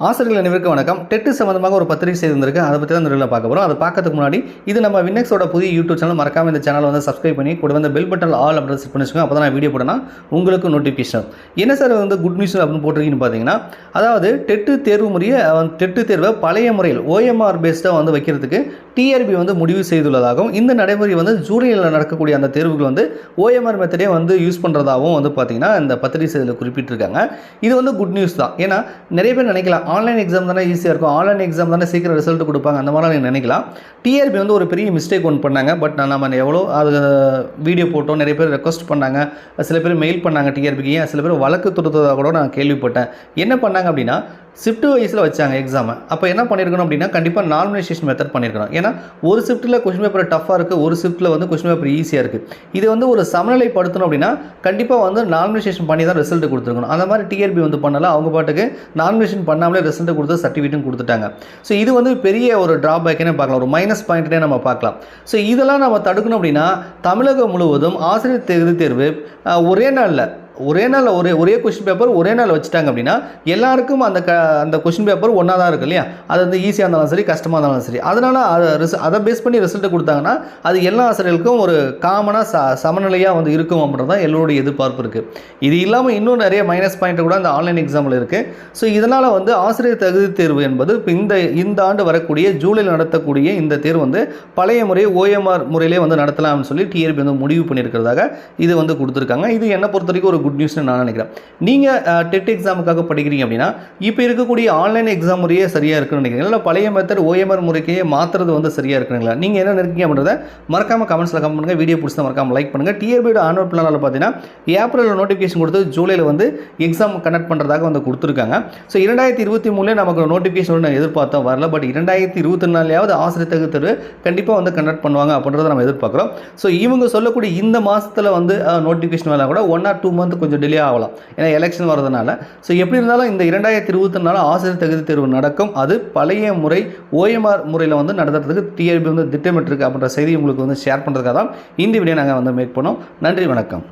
ஆசிரியர்கள் அனைவருக்கும் வணக்கம். டெட்டு சம்மந்தமாக ஒரு பத்திரிகை செய்து வந்திருக்கு. அதை பற்றி தான் இந்த வீடியோவில் பார்க்க போகிறோம் அதை பார்க்கறதுக்கு முன்னாடி இது நம்ம வின்னெக்ஸோட புதிய யூடியூப் சேனல். மறக்காம இந்த சேனலை வந்து சப்ஸ்கிரைப் பண்ணி கூட வந்து பெல் பட்டன் ஆல் அப்படின்னு செட் பண்ணி வச்சுக்கோங்க அப்போ தான் நான் வீடியோ போட்டேன்னா உங்களுக்கு நோட்டிஃபிகேஷன் என்ன சார் வந்து குட் நியூஸ் அப்படின்னு போட்டிருக்கீங்கன்னு பார்த்தீங்கன்னா அதாவது டெட்டு தேர்வு முறையை அவன் டெட்டு தேர்வை பழைய முறையில் ஓஎம்ஆர் பேஸ்டாக வந்து வைக்கிறதுக்கு டிஆர்பி வந்து முடிவு செய்துள்ளதாகவும் இந்த நடைமுறை வந்து ஜூலையில் நடக்கக்கூடிய அந்த தேர்வுகள் வந்து ஓஎம்ஆர் மெத்தடே வந்து யூஸ் பண்ணுறதாகவும் வந்து பார்த்தீங்கன்னா இந்த பத்திரிகை செய்தியில் குறிப்பிட்டிருக்காங்க. இது வந்து குட் நியூஸ் தான். ஏன்னா நிறைய பேர் நினைக்கலாம் ஆன்லைன் எக்ஸாம் தானே ஈஸியாக இருக்கும். ஆன்லைன் எக்ஸாம் தானே சீக்கிரம் ரிசல்ட் கொடுப்பாங்க. அந்த மாதிரி நீங்கள் நினைக்கலாம். டிஆர்பி வந்து ஒரு பெரிய மிஸ்டேக் ஒன்று பண்ணாங்க. பட் நான் நம்ம எவ்வளோ அது வீடியோ போட்டோம். நிறைய பேர் ரெக்வஸ்ட் பண்ணாங்க. சில பேர் மெயில் பண்ணாங்க டிஆர்பிக்கு ஏன்? சில பேர் வழக்கு தொடுத்ததாக கூட நான் கேள்விப்பட்டேன். என்ன பண்ணாங்க அப்படின்னா ஷிஃப்ட் வைஸில் வச்சாங்க எக்ஸாமை அப்போ என்ன பண்ணியிருக்கணும் அப்படின்னா கண்டிப்பாக நார்மலைசேஷன் மெத்தட் பண்ணியிருக்கணும் ஏன்னா ஒரு ஷிஃப்ட்டில் கொஷின் பேப்பர் டஃப்பாக இருக்குது ஒரு ஷிஃப்ட்டில் வந்து கொஷின் பேப்பர் ஈஸியாக இருக்குது இது வந்து ஒரு சமநிலைப்படுத்தணும் அப்படின்னா கண்டிப்பாக வந்து நார்மலைசேஷன் பண்ணி தான் ரிசல்ட் கொடுத்துருக்கணும். அந்த மாதிரி டிஆர்பி வந்து பண்ணலாம் அவங்க பாட்டுக்கு நார்மலைசேஷன் பண்ணாமலே ரிசல்ட் கொடுத்து சர்டிஃபிகேட்டும் கொடுத்துட்டாங்க. ஸோ இது வந்து பெரிய ஒரு ட்ராபேக்குன்னு பார்க்கலாம். ஒரு மைனஸ் பாயிண்ட்னே நம்ம பார்க்கலாம். ஸோ இதெல்லாம் நம்ம தடுக்கணும் அப்படின்னா தமிழகம் முழுவதும் ஆசிரியர் தகுதி தேர்வு ஒரே நாளில் ஒரே நாள் ஒரே ஒரே கொஷின் பேப்பர் ஒரே நாள் வச்சுட்டாங்க அப்படின்னா எல்லாருக்கும் அந்த க அந்த கொஷின் பேப்பர் ஒன்றா தான் இருக்கு இல்லையா? அது வந்து ஈஸியாக இருந்தாலும் சரி கஷ்டமாக இருந்தாலும் சரி. அதனால் அதை ரிச அதை பேஸ் பண்ணி ரிசல்ட்டை கொடுத்தாங்கன்னா அது எல்லா ஆசிரியர்களுக்கும் ஒரு காமனாக ச சமநிலையாக வந்து இருக்கும் அப்படின்றது தான் எல்லோருடைய எதிர்பார்ப்பு இருக்குது இது இல்லாமல் இன்னும் நிறைய மைனஸ் பாயிண்ட் கூட அந்த ஆன்லைன் எக்ஸாமில் இருக்குது ஸோ இதனால் வந்து ஆசிரியர் தகுதி தேர்வு என்பது இப்போ இந்த இந்த ஆண்டு வரக்கூடிய ஜூலையில் நடத்தக்கூடிய இந்த தேர்வு வந்து பழைய முறை ஓஎம்ஆர் முறையிலே வந்து நடத்தலாம்னு சொல்லி டிஆர்பி வந்து முடிவு பண்ணியிருக்கிறதாக இது வந்து கொடுத்துருக்காங்க. இது என்னை பொறுத்த வரைக்கும் ஒரு குட் நியூஸ்னு நான் நினைக்கிறேன். நீங்கள் டெட் எக்ஸாமுக்காக படிக்கிறீங்க அப்படின்னா இப்போ இருக்கக்கூடிய ஆன்லைன் எக்ஸாம் முறையே சரியாக இருக்குன்னு நினைக்கிறீங்க இல்லை பழைய மெத்தட் ஓஎம்ஆர் முறைக்கே மாற்றுறது வந்து சரியாக இருக்குங்களா? நீங்கள் என்ன நினைக்கிறீங்க அப்படின்றத மறக்காம கமெண்ட்ஸில் கமெண்ட் பண்ணுங்கள் வீடியோ பிடிச்சா மறக்காம லைக் பண்ணுங்கள் டிஆர்பியோட ஆன்வல் பிளானில் பார்த்தீங்கன்னா ஏப்ரலில் நோட்டிஃபிகேஷன் கொடுத்து ஜூலையில் வந்து எக்ஸாம் கண்டக்ட் பண்ணுறதாக வந்து கொடுத்துருக்காங்க. ஸோ இரண்டாயிரத்தி இருபத்தி மூணுலேயே நமக்கு நோட்டிஃபிகேஷன் எதிர்பார்த்தோம். வரல பட் இரண்டாயிரத்தி இருபத்தி நாலையாவது ஆசிரியர் தகுதி தேர்வு கண்டிப்பாக வந்து கண்டக்ட் பண்ணுவாங்க அப்படின்றத நம்ம எதிர்பார்க்குறோம். ஸோ இவங்க சொல்லக்கூடிய இந்த மாதத்தில் வந்து நோட்டிஃபிகேஷன் வரலாம் கூட ஒன் ஆர் டூ மந்த் கொஞ்சம் டிலே ஆகலாம். ஏன்னா எலெக்ஷன் வரதுனால ஸோ எப்படி இருந்தாலும் இந்த இரண்டாயிரத்தி இருபத்தி நாலு ஆசிரியர் தகுதி தேர்வு நடக்கும். அது பழைய முறை ஓஎம்ஆர் முறையில் வந்து நடத்துறதுக்கு டிஆர்பி வந்து திட்டமிட்டிருக்கு அப்படின்ற செய்தி உங்களுக்கு வந்து ஷேர் பண்ணுறதுக்காக தான் இந்த வீடியோ நாங்கள் வந்து மேக் பண்ணோம். நன்றி வணக்கம்.